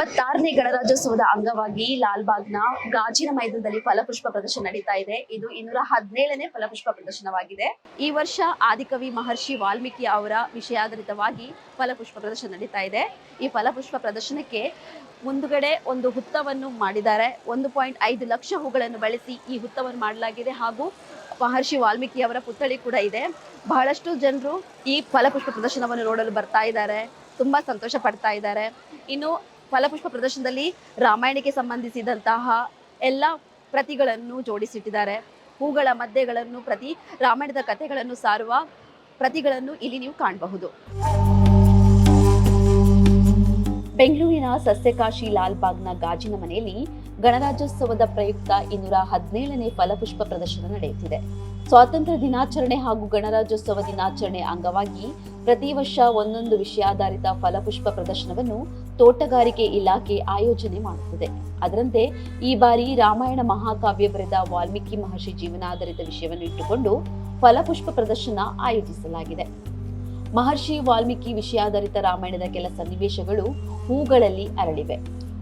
ಇಪ್ಪತ್ತಾರನೇ ಗಣರಾಜ್ಯೋತ್ಸವದ ಅಂಗವಾಗಿ ಲಾಲ್ಬಾಗ್ನ ಗಾಜಿನ ಮೈದಾನದಲ್ಲಿ ಫಲಪುಷ್ಪ ಪ್ರದರ್ಶನ ನಡೀತಾ ಇದೆ. ಇದು ಇನ್ನೂರ ಹದಿನೇಳನೇ ಫಲಪುಷ್ಪ ಪ್ರದರ್ಶನವಾಗಿದೆ. ಈ ವರ್ಷ ಆದಿಕವಿ ಮಹರ್ಷಿ ವಾಲ್ಮೀಕಿ ಅವರ ವಿಷಯಾಧಾರಿತವಾಗಿ ಫಲಪುಷ್ಪ ಪ್ರದರ್ಶನ ನಡೀತಾ ಇದೆ. ಈ ಫಲಪುಷ್ಪ ಪ್ರದರ್ಶನಕ್ಕೆ ಮುಂದುಗಡೆ ಒಂದು ಹುತ್ತವನ್ನು ಮಾಡಿದ್ದಾರೆ. ಒಂದು ಪಾಯಿಂಟ್ ಐದು ಲಕ್ಷ ಹೂಗಳನ್ನು ಬಳಸಿ ಈ ಹುತ್ತವನ್ನು ಮಾಡಲಾಗಿದೆ ಹಾಗೂ ಮಹರ್ಷಿ ವಾಲ್ಮೀಕಿ ಅವರ ಪುತ್ಥಳಿ ಕೂಡ ಇದೆ. ಬಹಳಷ್ಟು ಜನರು ಈ ಫಲಪುಷ್ಪ ಪ್ರದರ್ಶನವನ್ನು ನೋಡಲು ಬರ್ತಾ ಇದ್ದಾರೆ. ತುಂಬ ಸಂತೋಷ ಪಡ್ತಾ ಇದ್ದಾರೆ. ಇನ್ನು ಫಲಪುಷ್ಪ ಪ್ರದರ್ಶನದಲ್ಲಿ ರಾಮಾಯಣಕ್ಕೆ ಸಂಬಂಧಿಸಿದಂತಹ ಎಲ್ಲ ಪ್ರತಿಗಳನ್ನು ಜೋಡಿಸಿಟ್ಟಿದ್ದಾರೆ. ಹೂಗಳ ಮಧ್ಯಗಳನ್ನು ಪ್ರತಿ ರಾಮಾಯಣದ ಕಥೆಗಳನ್ನು ಸಾರುವ ಪ್ರತಿಗಳನ್ನು ಇಲ್ಲಿ ನೀವು ಕಾಣಬಹುದು. ಬೆಂಗಳೂರಿನ ಸಸ್ಯಕಾಶಿ ಲಾಲ್ಬಾಗ್ನ ಗಾಜಿನ ಮನೆಯಲ್ಲಿ ಗಣರಾಜ್ಯೋತ್ಸವದ ಪ್ರಯುಕ್ತ ಇನ್ನೂರ ಹದಿನೇಳನೇ ಫಲಪುಷ್ಪ ಪ್ರದರ್ಶನ ನಡೆಯುತ್ತಿದೆ. ಸ್ವಾತಂತ್ರ್ಯ ದಿನಾಚರಣೆ ಹಾಗೂ ಗಣರಾಜ್ಯೋತ್ಸವ ದಿನಾಚರಣೆ ಅಂಗವಾಗಿ ಪ್ರತಿ ವರ್ಷ ಒಂದೊಂದು ವಿಷಯಾಧಾರಿತ ಫಲಪುಷ್ಪ ಪ್ರದರ್ಶನವನ್ನು ತೋಟಗಾರಿಕೆ ಇಲಾಖೆ ಆಯೋಜನೆ ಮಾಡುತ್ತದೆ. ಅದರಂತೆ ಈ ಬಾರಿ ರಾಮಾಯಣ ಮಹಾಕಾವ್ಯ ಬರೆದ ವಾಲ್ಮೀಕಿ ಮಹರ್ಷಿ ಜೀವನಾಧಾರಿತ ವಿಷಯವನ್ನು ಇಟ್ಟುಕೊಂಡು ಫಲಪುಷ್ಪ ಪ್ರದರ್ಶನ ಆಯೋಜಿಸಲಾಗಿದೆ. ಮಹರ್ಷಿ ವಾಲ್ಮೀಕಿ ವಿಷಯಾಧಾರಿತ ರಾಮಾಯಣದ ಕೆಲ ಸನ್ನಿವೇಶಗಳು ಹೂಗಳಲ್ಲಿ ಅರಳಿವೆ.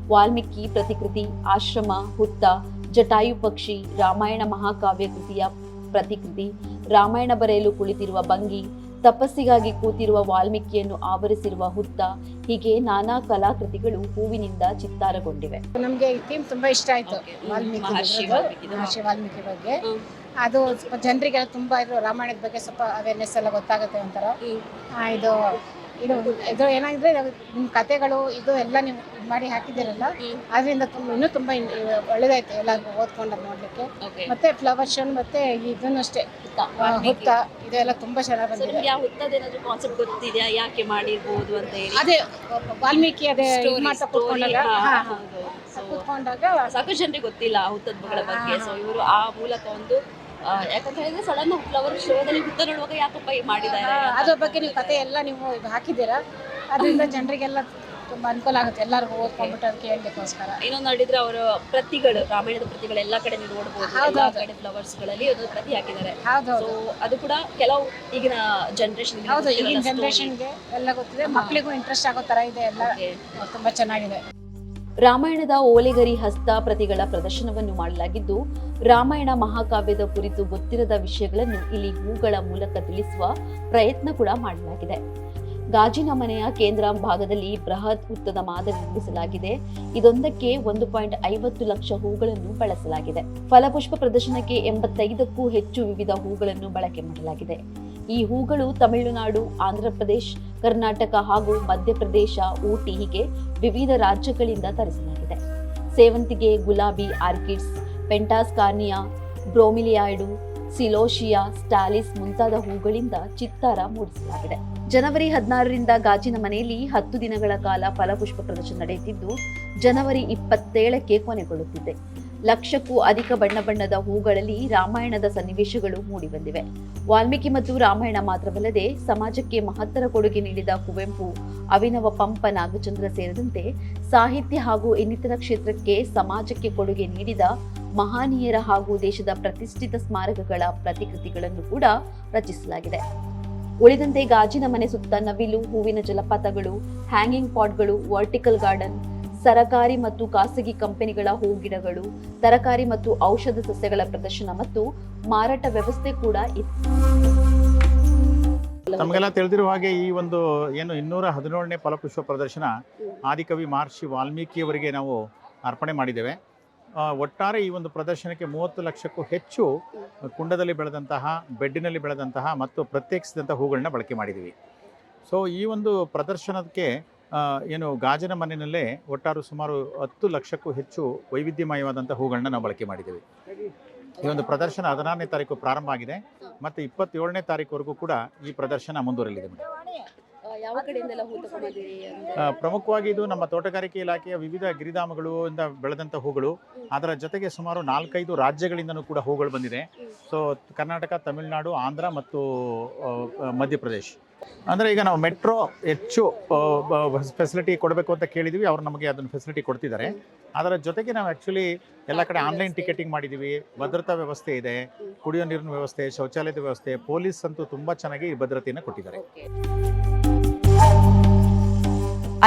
ವಾಲ್ಮೀಕಿ ಪ್ರತಿಕೃತಿ, ಆಶ್ರಮ, ಹುತ್ತ, ಜಟಾಯು ಪಕ್ಷಿ, ರಾಮಾಯಣ ಮಹಾಕಾವ್ಯ ಕೃತಿಯ ಪ್ರತಿಕೃತಿ, ರಾಮಾಯಣ ಬರೆಯಲು ಕುಳಿತಿರುವ ಭಂಗಿ ತಪಸ್ಸಿಗಾಗಿ ಕೂತಿರುವ ವಾಲ್ಮೀಕಿಯನ್ನು ಆವರಿಸಿರುವ ಹುತ್ತ ಹೀಗೆ ನಾನಾ ಕಲಾಕೃತಿಗಳು ಹೂವಿನಿಂದ ಚಿತ್ತಾರಗೊಂಡಿವೆ. ನಮಗೆ ಈ ಥೀಮ್ ತುಂಬಾ ಇಷ್ಟ ಆಯ್ತು ವಾಲ್ಮೀಕಿ ಮಹರ್ಷಿ. ವಾಲ್ಮೀಕಿ ಬಗ್ಗೆ. ಅದು ಸ್ವಲ್ಪ ಜನರಿಗೆಲ್ಲ ತುಂಬಾ ಇದು ರಾಮಾಯಣದ ಬಗ್ಗೆ ಸ್ವಲ್ಪ ಅವೇರ್ನೆಸ್ ಎಲ್ಲ ಗೊತ್ತಾಗುತ್ತೆ ಒಂಥರ. ಆ, ಇದು ಇದು ಇದು ಏನಾಗಿದ್ರೆ ನಿಮ್ಮ ಕತೆಗಳು ಇದು ಎಲ್ಲ ನೀವು ಇದ್ ಮಾಡಿ ಹಾಕಿದಿರಲ್ಲ ಅದರಿಂದ ತುಂಬಾ ಇನ್ನೂ ತುಂಬಾ ಒಳ್ಳೇದಾಯ್ತು ಎಲ್ಲ ಓದ್ಕೊಂಡು ನೋಡ್ಲಿಕ್ಕೆ. ಮತ್ತೆ ಫ್ಲವರ್ ಶೋ ಮತ್ತೆ ಇದನ್ನು ಅಷ್ಟೇ. ಹುತ್ತ. ಇದೆಲ್ಲ ತುಂಬಾ ಚೆನ್ನಾಗಿ ಬಂದಿದೆ. ಯಾವ ಹುತ್ತದೇನಾದ್ರೂ ಕಾನ್ಸೆಪ್ಟ್ ಗೊತ್ತಿದೆಯಾ? ಯಾಕೆ ಮಾಡಿರ್ಬೋದು ಅಂತ ಹೇಳಿ? ಅದೇ ವಾಲ್ಮೀಕಿ ಅದೇ ಇದ್ ಮಾಡ್ತಾ ಕೂತ್ಕೊಂಡಾಗ? ಹಾ, ಹಾ, ಹೌದು. So, ಕೂತ್ಕೊಂಡಾಗ ಸಾಕಷ್ಟು ಜನರಿಗೆ ಗೊತ್ತಿಲ್ಲ ಆ ಹುತ್ತದ ಬಗ್ಗೆ. ಸೊ ಇವರು ಆ ಮೂಲಕ ಒಂದು ಯಾಕಂತ ಹೇಳಿದ್ರೆ ಸಡನ್ ಫ್ಲವರ್ ಶೋದಲ್ಲಿ ಹುತ್ತ ನೋಡುವಾಗ ಯಾಕಪ್ಪ ಈ ಮಾಡಿದ್ದಾರೆ ಅದ್ರ ಬಗ್ಗೆ ನೀವು ಕತೆ ಎಲ್ಲ ನೀವು ಇದು ಹಾಕಿದ್ದೀರಾ? ಅದರಿಂದ ಜನರಿಗೆಲ್ಲ ತುಂಬಾ ಅನುಕೂಲ ಆಗುತ್ತೆ. ಎಲ್ಲರಿಗೂ ಓದ್ಕೊಂಡ್ಬಿಟ್ಟು ಅದಕ್ಕೆ ಹೇಳ್ಲಿಕ್ಕೋಸ್ಕರ ಇನ್ನೊಂದು ನೋಡಿದ್ರೆ ಅವರು ಪ್ರತಿಗಳು ರಾಮಾಯಣದ ಪ್ರತಿಗಳು ಎಲ್ಲ ಕಡೆ ನೀವು ನೋಡಬಹುದು ಹೌದು, ಎಲ್ಲ ಕಡೆ ಫ್ಲವರ್ಸ್ಗಳಲ್ಲಿ ಒಂದು ಪ್ರತಿ ಹಾಕಿದ್ದಾರೆ. ಹೌದು ಅದು ಕೂಡ ಕೆಲವು ಈಗಿನ ಜನರೇಷನ್ ಹೌದು ಈಗಿನ ಜನರೇಷನ್ಗೆ ಎಲ್ಲ ಗೊತ್ತಿದೆ. ಮಕ್ಕಳಿಗೂ ಇಂಟ್ರೆಸ್ಟ್ ಆಗೋ ತರ ಇದೆ ಎಲ್ಲ. ತುಂಬಾ ಚೆನ್ನಾಗಿದೆ. ರಾಮಾಯಣದ ಓಲೆಗರಿ ಹಸ್ತ ಪ್ರತಿಗಳ ಪ್ರದರ್ಶನವನ್ನು ಮಾಡಲಾಗಿದ್ದು, ರಾಮಾಯಣ ಮಹಾಕಾವ್ಯದ ಕುರಿತು ಗೊತ್ತಿರದ ವಿಷಯಗಳನ್ನು ಇಲ್ಲಿ ಹೂಗಳ ಮೂಲಕ ತಿಳಿಸುವ ಪ್ರಯತ್ನ ಕೂಡ ಮಾಡಲಾಗಿದೆ. ಗಾಜಿನ ಮನೆಯ ಕೇಂದ್ರ ಭಾಗದಲ್ಲಿ ಬೃಹತ್ ಉತ್ತದ ಮಾದರಿ ನಿರ್ಮಿಸಲಾಗಿದೆ. ಇದೊಂದಕ್ಕೆ ಒಂದು ಪಾಯಿಂಟ್ ಐವತ್ತು ಲಕ್ಷ ಹೂಗಳನ್ನು ಬಳಸಲಾಗಿದೆ. ಫಲಪುಷ್ಪ ಪ್ರದರ್ಶನಕ್ಕೆ ಎಂಬತ್ತೈದಕ್ಕೂ ಹೆಚ್ಚು ವಿವಿಧ ಹೂಗಳನ್ನು ಬಳಕೆ ಮಾಡಲಾಗಿದೆ. ಈ ಹೂಗಳು ತಮಿಳುನಾಡು ಆಂಧ್ರಪ್ರದೇಶ್ ಕರ್ನಾಟಕ ಹಾಗೂ ಮಧ್ಯಪ್ರದೇಶ ಊಟಿ ಹೀಗೆ ವಿವಿಧ ರಾಜ್ಯಗಳಿಂದ ತರಿಸಲಾಗಿದೆ. ಸೇವಂತಿಗೆ, ಗುಲಾಬಿ, ಆರ್ಕಿಡ್ಸ್, ಪೆಂಟಾಸ್ಕಾರ್ನಿಯಾ, ಬ್ರೋಮಿಲಿಯಾಯ್ಡು, ಸಿಲೋಶಿಯಾ, ಸ್ಟಾಲಿಸ್ ಮುಂತಾದ ಹೂಗಳಿಂದ ಚಿತ್ತಾರ ಮೂಡಿಸಲಾಗಿದೆ. ಜನವರಿ ಹದಿನಾರರಿಂದ ಗಾಜಿನ ಮನೆಯಲ್ಲಿ ಹತ್ತು ದಿನಗಳ ಕಾಲ ಫಲಪುಷ್ಪ ಪ್ರದರ್ಶನ ನಡೆಯುತ್ತಿದ್ದು, ಜನವರಿ ಇಪ್ಪತ್ತೇಳಕ್ಕೆ ಕೊನೆಗೊಳ್ಳುತ್ತಿದೆ. ಲಕ್ಷಕ್ಕೂ ಅಧಿಕ ಬಣ್ಣ ಬಣ್ಣದ ಹೂಗಳಲ್ಲಿ ರಾಮಾಯಣದ ಸನ್ನಿವೇಶಗಳು ಮೂಡಿಬಂದಿವೆ. ವಾಲ್ಮೀಕಿ ಮತ್ತು ರಾಮಾಯಣ ಮಾತ್ರವಲ್ಲದೆ ಸಮಾಜಕ್ಕೆ ಮಹತ್ತರ ಕೊಡುಗೆ ನೀಡಿದ ಕುವೆಂಪು, ಅಭಿನವ ಪಂಪ ನಾಗಚಂದ್ರ ಸೇರಿದಂತೆ ಸಾಹಿತ್ಯ ಹಾಗೂ ಇನ್ನಿತರ ಕ್ಷೇತ್ರಕ್ಕೆ ಸಮಾಜಕ್ಕೆ ಕೊಡುಗೆ ನೀಡಿದ ಮಹಾನೀಯರ ಹಾಗೂ ದೇಶದ ಪ್ರತಿಷ್ಠಿತ ಸ್ಮಾರಕಗಳ ಪ್ರತಿಕೃತಿಗಳನ್ನು ಕೂಡ ರಚಿಸಲಾಗಿದೆ. ಉಳಿದಂತೆ ಗಾಜಿನ ಮನೆ ಸುತ್ತ ನವಿಲು, ಹೂವಿನ ಜಲಪಾತಗಳು ಹ್ಯಾಂಗಿಂಗ್ ಪಾಟ್ಗಳು ವರ್ಟಿಕಲ್ ಗಾರ್ಡನ್ ಸರಕಾರಿ ಮತ್ತು ಖಾಸಗಿ ಕಂಪನಿಗಳ ಹೂಗಿಡಗಳು, ತರಕಾರಿ ಮತ್ತು ಔಷಧ ಸಸ್ಯಗಳ ಪ್ರದರ್ಶನ ಮತ್ತು ಮಾರಾಟ ವ್ಯವಸ್ಥೆ ಕೂಡ ಇತ್ತು ನಮಗೆಲ್ಲ ತಿಳಿದಿರುವ ಹಾಗೆ ಈ ಒಂದು ಏನು ಇನ್ನೂರ ಹದಿನೇಳನೇ ಫಲಪುಷ್ಪ ಪ್ರದರ್ಶನ ಆದಿಕವಿ ಮಹರ್ಷಿ ವಾಲ್ಮೀಕಿಯವರಿಗೆ ನಾವು ಅರ್ಪಣೆ ಮಾಡಿದ್ದೇವೆ. ಒಟ್ಟಾರೆ ಈ ಒಂದು ಪ್ರದರ್ಶನಕ್ಕೆ ಮೂವತ್ತು ಲಕ್ಷಕ್ಕೂ ಹೆಚ್ಚು ಕುಂಡದಲ್ಲಿ ಬೆಳೆದಂತಹ, ಬೆಡ್ಡಿನಲ್ಲಿ ಬೆಳೆದಂತಹ ಮತ್ತು ಪ್ರತ್ಯೇಕಿಸಿದಂಥ ಹೂಗಳನ್ನ ಬಳಕೆ ಮಾಡಿದ್ದೀವಿ. ಸೊ ಈ ಒಂದು ಪ್ರದರ್ಶನಕ್ಕೆ ಏನು ಗಾಜಿನ ಮನೆಯಲ್ಲೇ ಒಟ್ಟಾರು ಸುಮಾರು ಹತ್ತು ಲಕ್ಷಕ್ಕೂ ಹೆಚ್ಚು ವೈವಿಧ್ಯಮಯವಾದಂಥ ಹೂಗಳನ್ನ ನಾವು ಬಳಕೆ ಮಾಡಿದ್ದೀವಿ. ಈ ಒಂದು ಪ್ರದರ್ಶನ ಹದಿನಾರನೇ ತಾರೀಕು ಪ್ರಾರಂಭ ಆಗಿದೆ. ಮತ್ತು ಇಪ್ಪತ್ತೇಳನೇ ತಾರೀಕುವರೆಗೂ ಕೂಡ ಈ ಪ್ರದರ್ಶನ ಮುಂದುವರಿಯಲಿದೆ ಮೇಡಮ್. ಪ್ರಮುಖವಾಗಿ ಇದು ನಮ್ಮ ತೋಟಗಾರಿಕೆ ಇಲಾಖೆಯ ವಿವಿಧ ಗಿರಿಧಾಮಗಳು ಇಂದ ಬೆಳೆದಂಥ ಹೂಗಳು. ಅದರ ಜೊತೆಗೆ ಸುಮಾರು ನಾಲ್ಕೈದು ರಾಜ್ಯಗಳಿಂದನೂ ಕೂಡ ಹೂಗಳು ಬಂದಿದೆ. ಸೊ ಕರ್ನಾಟಕ ತಮಿಳುನಾಡು ಆಂಧ್ರ ಮತ್ತು ಮಧ್ಯಪ್ರದೇಶ್. ಅಂದರೆ ಈಗ ನಾವು ಮೆಟ್ರೋ ಹೆಚ್ಚು ಫೆಸಿಲಿಟಿ ಕೊಡಬೇಕು ಅಂತ ಕೇಳಿದ್ವಿ. ಅವ್ರು ನಮಗೆ ಅದನ್ನು ಫೆಸಿಲಿಟಿ ಕೊಡ್ತಿದ್ದಾರೆ. ಅದರ ಜೊತೆಗೆ ನಾವು ಆ್ಯಕ್ಚುಲಿ ಎಲ್ಲ ಕಡೆ ಆನ್ಲೈನ್ ಟಿಕೆಟಿಂಗ್ ಮಾಡಿದ್ದೀವಿ ಭದ್ರತಾ ವ್ಯವಸ್ಥೆ ಇದೆ. ಕುಡಿಯೋ ನೀರಿನ ವ್ಯವಸ್ಥೆ ಶೌಚಾಲಯದ ವ್ಯವಸ್ಥೆ ಪೊಲೀಸ್ ಅಂತೂ ತುಂಬ ಚೆನ್ನಾಗಿ ಈ ಭದ್ರತೆಯನ್ನು ಕೊಟ್ಟಿದ್ದಾರೆ.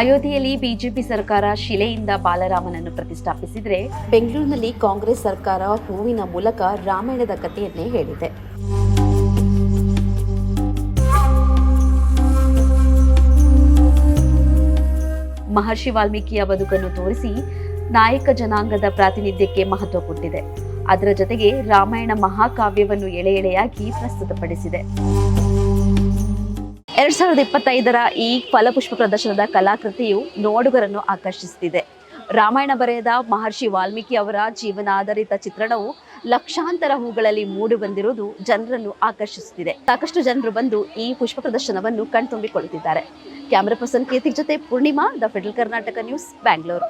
ಅಯೋಧ್ಯೆಯಲ್ಲಿ ಬಿಜೆಪಿ ಸರ್ಕಾರ ಶಿಲೆಯಿಂದ ಬಾಲರಾಮನನ್ನು ಪ್ರತಿಷ್ಠಾಪಿಸಿದ್ರೆ ಬೆಂಗಳೂರಿನಲ್ಲಿ ಕಾಂಗ್ರೆಸ್ ಸರ್ಕಾರ ಹೂವಿನ ಮೂಲಕ ರಾಮಾಯಣದ ಕಥೆಯನ್ನೇ ಹೇಳಿದೆ. ಮಹರ್ಷಿ ವಾಲ್ಮೀಕಿಯ ಬದುಕನ್ನು ತೋರಿಸಿ ನಾಯಕ ಜನಾಂಗದ ಪ್ರಾತಿನಿಧ್ಯಕ್ಕೆ ಮಹತ್ವ ಕೊಟ್ಟಿದೆ. ಅದರ ಜೊತೆಗೆ ರಾಮಾಯಣ ಮಹಾಕಾವ್ಯವನ್ನು ಎಳೆ ಎಳೆಯಾಗಿ ಪ್ರಸ್ತುತಪಡಿಸಿದೆ. ಎರಡ್ ಸಾವಿರದ ಇಪ್ಪತ್ತೈದರ ಈ ಫಲಪುಷ್ಪ ಪ್ರದರ್ಶನದ ಕಲಾಕೃತಿಯು ನೋಡುಗರನ್ನು ಆಕರ್ಷಿಸುತ್ತಿದೆ. ರಾಮಾಯಣ ಬರೆಯದ ಮಹರ್ಷಿ ವಾಲ್ಮೀಕಿ ಅವರ ಜೀವನಾಧಾರಿತ ಚಿತ್ರಣವು ಲಕ್ಷಾಂತರ ಹೂಗಳಲ್ಲಿ ಮೂಡಿ ಬಂದಿರುವುದು ಜನರನ್ನು ಆಕರ್ಷಿಸುತ್ತಿದೆ. ಸಾಕಷ್ಟು ಜನರು ಬಂದು ಈ ಪುಷ್ಪ ಪ್ರದರ್ಶನವನ್ನು ಕಣ್ತುಂಬಿಕೊಳ್ಳುತ್ತಿದ್ದಾರೆ. ಕ್ಯಾಮರಾ ಪರ್ಸನ್ ಕೀರ್ತಿ ಜೊತೆ Poornima, the Federal Karnataka news, Bangalore.